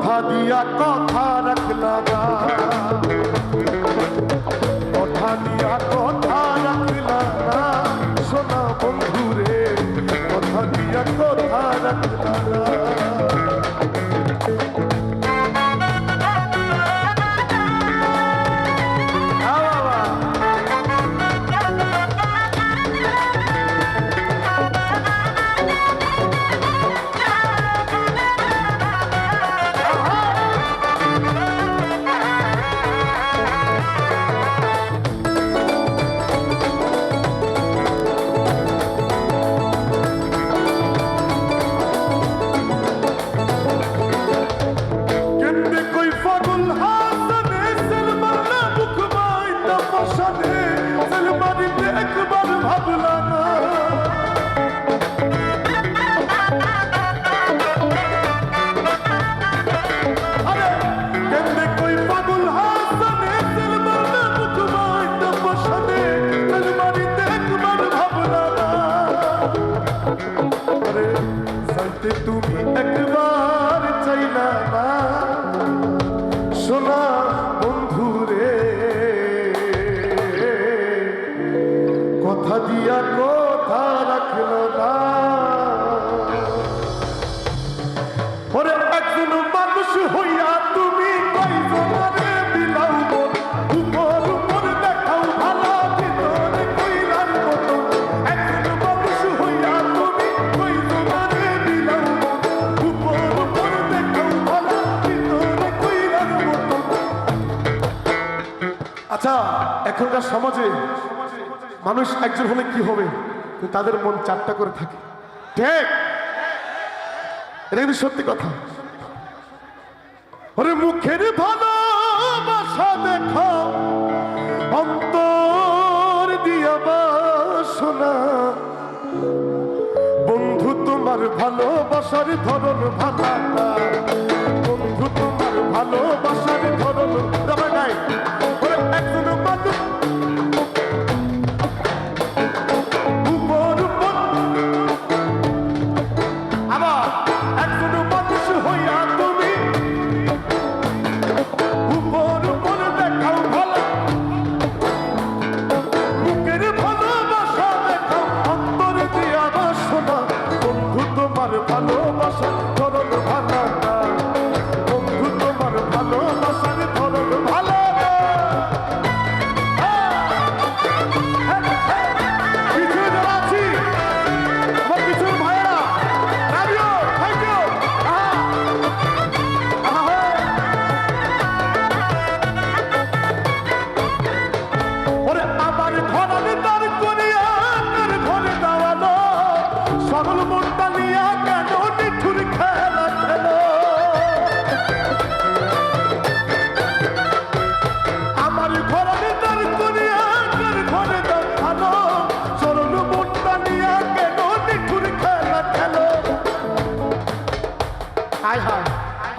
কথা দিয়া কথা রাখলা কথা দিয়া কথা রাখলা সোনা বন্ধুরে ਤੇ ਤੂੰ ਵੀ ਅਕਬਰ আচ্ছা এখনকার সমাজে মানুষ একজন হলে কি হবে? তাদের মন চারটা করে থাকে। এটা কিন্তু সত্যি কথা। ওরে মুখের ভালোবাসা দেখো, অন্তর দিয়া বাসনা। বন্ধু, তোমার ভালোবাসার ধরন ভালো Exodus.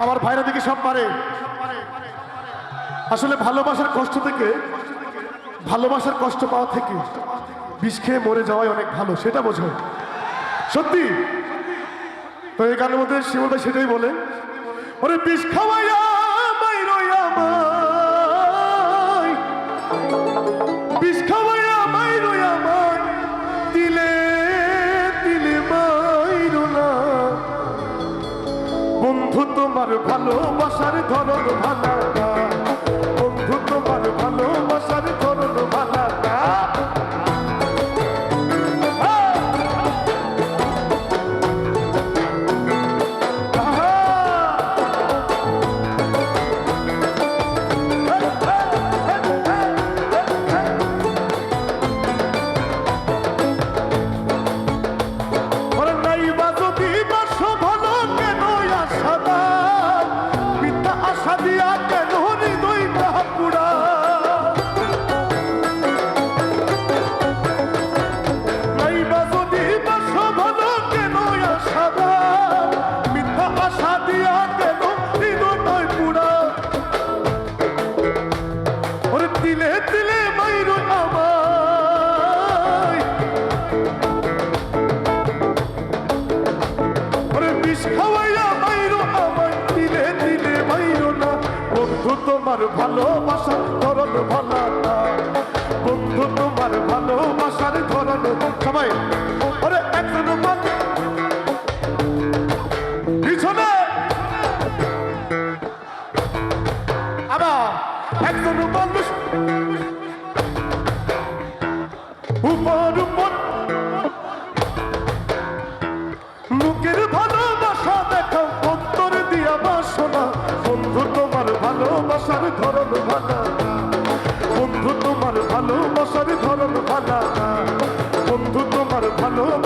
আমার ভাইরা দেখি সব পারে। আসলে ভালোবাসার কষ্ট থেকে, ভালোবাসার কষ্ট পাওয়া থেকে বিষ খেয়ে মরে যাওয়াই অনেক ভালো, সেটা বোঝো। সত্যি? তো এই গানের মধ্যে শিবল ভাই সেটাই বলে, ওরে বিষ খাওয়াইয়া ভালোবাসার ধরন ভালো তোমার ভালোবাসা তরল ভালা